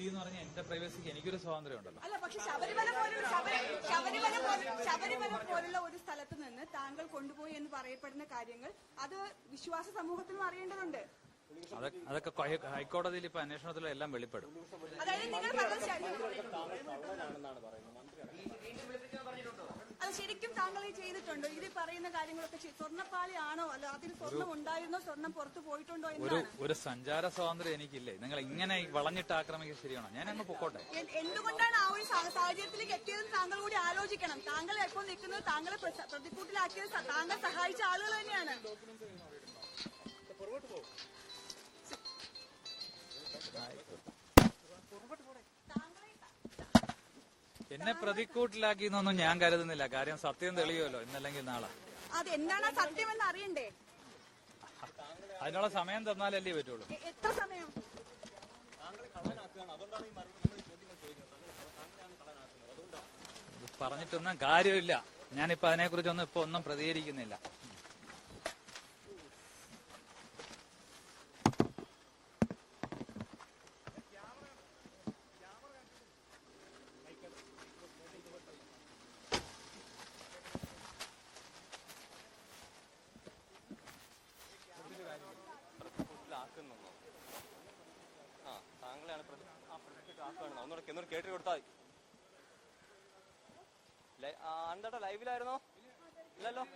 പ്രൈവസിക്ക് എനിക്കൊരു സ്വാതന്ത്ര്യം ഉണ്ടല്ലോ അല്ല പക്ഷെ ശബരിമല പോലുള്ള ശബരിമല പോലെ- ശബരിമല പോലുള്ള ഒരു സ്ഥലത്ത് നിന്ന് താങ്കൾ കൊണ്ടുപോയി എന്ന് പറയപ്പെടുന്ന കാര്യങ്ങൾ അത് വിശ്വാസ സമൂഹത്തിനും അറിയേണ്ടതുണ്ട്. അതൊക്കെ ഹൈക്കോടതിയിൽ ഇപ്പൊ അന്വേഷണത്തിലും എല്ലാം വെളിപ്പെടും. അതായത് നിങ്ങൾ താങ്കൾ ഈ ചെയ്തിട്ടുണ്ടോ? ഇത് പറയുന്ന കാര്യങ്ങളൊക്കെ സ്വർണപ്പാളി ആണോ അല്ല അതിന് സ്വർണം ഉണ്ടായിരുന്നോ? സ്വർണം പുറത്തു പോയിട്ടുണ്ടോ ഒരു ഒരു സഞ്ചാര സ്വാതന്ത്ര്യം എനിക്കില്ലേ? നിങ്ങൾ ഇങ്ങനെ വളഞ്ഞിട്ട് ആക്രമിക്കുക ശരിയാണോ? ഞാൻ അങ്ങ് പൊക്കോട്ടെ. എന്തുകൊണ്ടാണ് ആ ഒരു സാഹചര്യത്തിലേക്ക് എത്തിയതെന്ന് താങ്കൾ കൂടി ആലോചിക്കണം. താങ്കൾ എപ്പോൾ നിൽക്കുന്നത്? താങ്കളെ പ്ര- പ്രതിക്കൂട്ടിലാക്കിയത് താങ്കൾ സഹായിച്ച ആളുകൾ എന്നെ പ്രതിക്കൂട്ടിലാക്കി എന്നൊന്നും ഞാൻ കരുതുന്നില്ല. കാര്യം സത്യം തെളിയുമല്ലോ ഇന്നല്ലെങ്കിൽ നാളെ. അത് എന്താണ് സത്യം എന്ന് അറിയണ്ടേ? അതിനുള്ള സമയം തന്നാലല്ലേ പറ്റുള്ളൂ. എത്ര സമയം? പറഞ്ഞിട്ടൊന്നും കാര്യമില്ല. ഞാനിപ്പോ അതിനെക്കുറിച്ചൊന്നും ഇപ്പൊ ഒന്നും പ്രതികരിക്കുന്നില്ല. ആ പ്രതിക്കൂട്ടിൽ ആക്കുകയാണെന്നോ ഒന്നുകൂടെ ഒന്നുകൂടെ കേട്ടി കൊടുത്താൽ മതി ലൈവിലായിരുന്നോ? ഇല്ലല്ലോ.